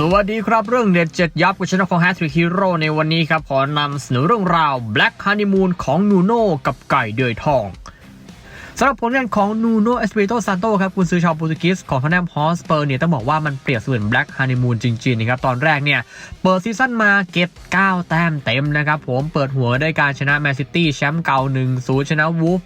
สวัสดีครับเรื่องเด็ดเจ็ดยับกับช anel ของ h a t t r i c k Hero ในวันนี้ครับ ขอนำเสนอเรื่องราว Black Honeymoon ของนูโน่กับไก่เดือยทอง สำหรับผลงานของนูโน่เอสเปริโตซานโตครับคุณซื้อชาวโปรตุเกสของทางด้านฮอสเปอร์เนี่ยต้องบอกว่ามันเปรียบเสมือน Black Honeymoon จริงๆนะครับตอนแรกเนี่ยเปิดซีซั่นมาเก็บ 9 แต้มเต็มนะครับผมเปิดหัวด้วยการชนะแมนซิตี้แชมป์เก่า 1-0 ชนะวูฟ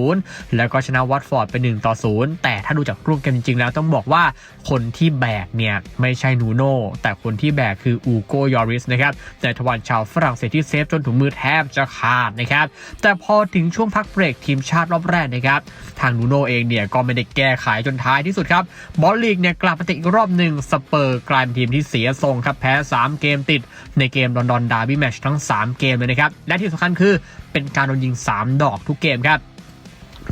1-0 แล้วก็ชนะวัตฟอร์ดไป1ต่อ0แต่ถ้าดูจากรูปเกมจริงๆ แล้วต้องบอกว่าคนที่แบกเนี่ยไม่ใช่นูโน่แต่คนที่แบกคืออูโกยอริสนะครับแต่ทวันชาวฝรั่งเศสที่เซฟจนถุงมือแทบจะขาดนะครับแต่พอถึงช่วงพักเบรกทีมชาติรอบแรกนะครับทางนูโน่เองเนี่ยก็ไม่ได้แก้ไขจนท้ายที่สุดครับบอลลีกเนี่ยกลับมาติดอีกรอบหนึ่งสเปอร์กลายเป็นทีมที่เสียทรงครับแพ้ 3 เกมติด ในเกมลอนดอนดาร์บี้แมชทั้ง 3 เกมเลยนะครับและที่สำคัญคือเป็นการโดนยิง 3 ดอกทุกเกมครับ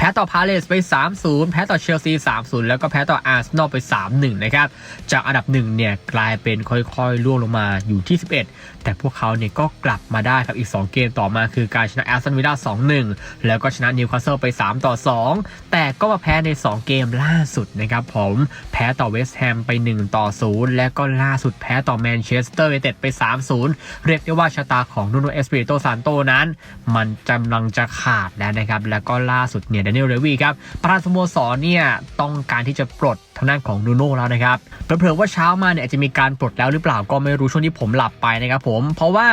แพ้ต่อพาเลสไป 3-0 แพ้ต่อเชลซี 3-0 แล้วก็แพ้ต่ออาร์เซนอลไป 3-1 นะครับ จากอันดับ1เนี่ยกลายเป็นค่อยๆล่วงลงมาอยู่ที่ 11 แต่พวกเขาเนี่ยก็กลับมาได้ครับ อีก 2 เกมต่อมาคือการชนะแอสตันวิลล่า 2-1 แล้วก็ชนะนิวคาสเซิลไป 3-2 แต่ก็มาแพ้ใน 2 เกมล่าสุดนะครับผม แพ้ต่อเวสต์แฮมไป 1-0 และก็ล่าสุดแพ้ต่อแมนเชสเตอร์ยูไนเต็ดไป 3-0 เรียกได้ว่าชะตาของนูโนเอสปิริโตซานโตนั้น มันกำลังจะขาดแล้วนะครับ แล้วก็ล่าสุดเนี่ยดานิเอลเลวีครับประธานสโมสรเนี่ยต้องการที่จะปลดทางด้านของนูโน่แล้วนะครับเผลอว่าเช้ามาเนี่ยจะมีการปลดแล้วหรือเปล่าก็ไม่รู้ช่วงที่ผมหลับไปนะครับผมเพราะว่า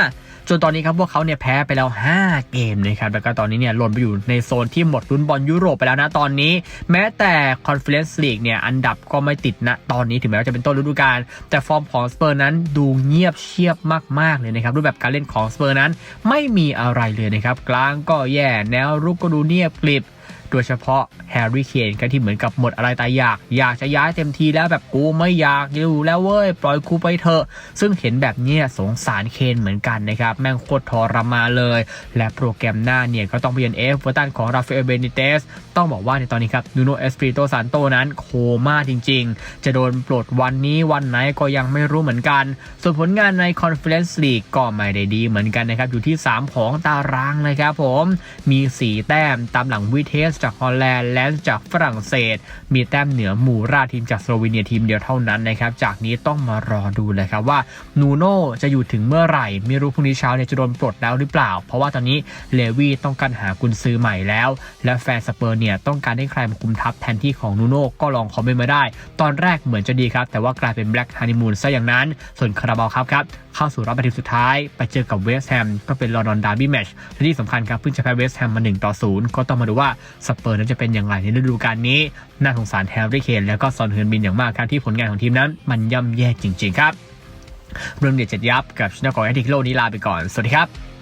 จนตอนนี้ครับพวกเขาเนี่ยแพ้ไปแล้ว 5 เกมนะครับแล้วก็ตอนนี้เนี่ยหล่นไปอยู่ในโซนที่หมดลุ้นบอลยุโรปไปแล้วนะตอนนี้ แม้แต่ Conference League เนี่ยอันดับก็ไม่ติดนะตอนนี้ถึงแม้ว่าจะเป็นต้นฤดูกาลแต่ฟอร์มของสเปอร์นั้นดูเงียบเชียบมาก ๆ เลยนะครับรูปแบบการเล่นของสเปอร์นั้นไม่มีอะไรเลยนะครับกลางก็แย่แนวรุกก็ดูเนียบกริบ โดยเฉพาะ แฮร์รี่เคนก็ที่เหมือนกับหมดอะไรตายอยาก อยากจะย้ายเต็มทีแล้วแบบกูไม่อยากอยู่แล้วเว้ย ปล่อยกูไปเถอะ ซึ่งเห็นแบบนี้สงสารเคนเหมือนกันนะครับ แม่งโคตรทรมาเลย และโปรแกรมหน้าเนี่ย ก็ต้องเปลี่ยนเอฟเวอร์ตันของราฟาเอลเบนิเตสต้องบอกว่าในตอนนี้ครับนูโนเอสปริโตซานโตนั้นโคม่าจริง ๆ จะโดนปลดวันนี้วันไหนก็ยังไม่รู้เหมือนกัน ส่วนผลงานใน Conference League ก็ไม่ได้ดีเหมือนกันนะครับอยู่ที่ 3 ของตารางเลยครับผมมี 4 แต้มตามหลังวิเทสจากฮอลแลนด์และนซ์จากฝรั่งเศส มีแต้มเหนือหมู่ราทีมจากสโลวีเนียทีมเดียวเท่านั้นนะครับ จากนี้ต้องมารอดูเลยครับว่านูโน่จะอยู่ถึงเมื่อไหร่ ไม่รู้พรุ่งนี้เช้าเนี่ยจะโดนปลดแล้วหรือเปล่า เพราะว่าตอนนี้เลวีต้องการหากุนซื้อใหม่แล้ว และแฟนสเปอร์เนี่ยต้องการให้ใครมาคุมทัพแทนที่ของนูโน่ก็ลองคอมเมนต์มาได้ ตอนแรกเหมือนจะดีครับ แต่ว่ากลายเป็นแบล็กฮันนีมูนซะอย่างนั้น ส่วนคาราบาลครับครับเข้าสู่รอบแปดทีมสุดท้าย ไปเจอกับเวสต์แฮมก็เป็นลอนดอนดาร์บี้แมชและที่สำคัญครับเพิ่งจะแพ้เวสต์แฮมมา1ต่อ0ก็ต้องมาดูว่าสเปอร์นั้นจะเป็นอย่างไรในฤดูกาลนี้ น่าสงสารแฮร์รี่เคนแล้วก็ซอนเฮิร์นบินอย่างมากครับที่ผลงานของทีมนั้น มันย่ำแย่จริง ๆ ครับเรื่องเด็ดเจ็ดยับกับชนะกอแอนติโลนี้ลาไปก่อนสวัสดีครับ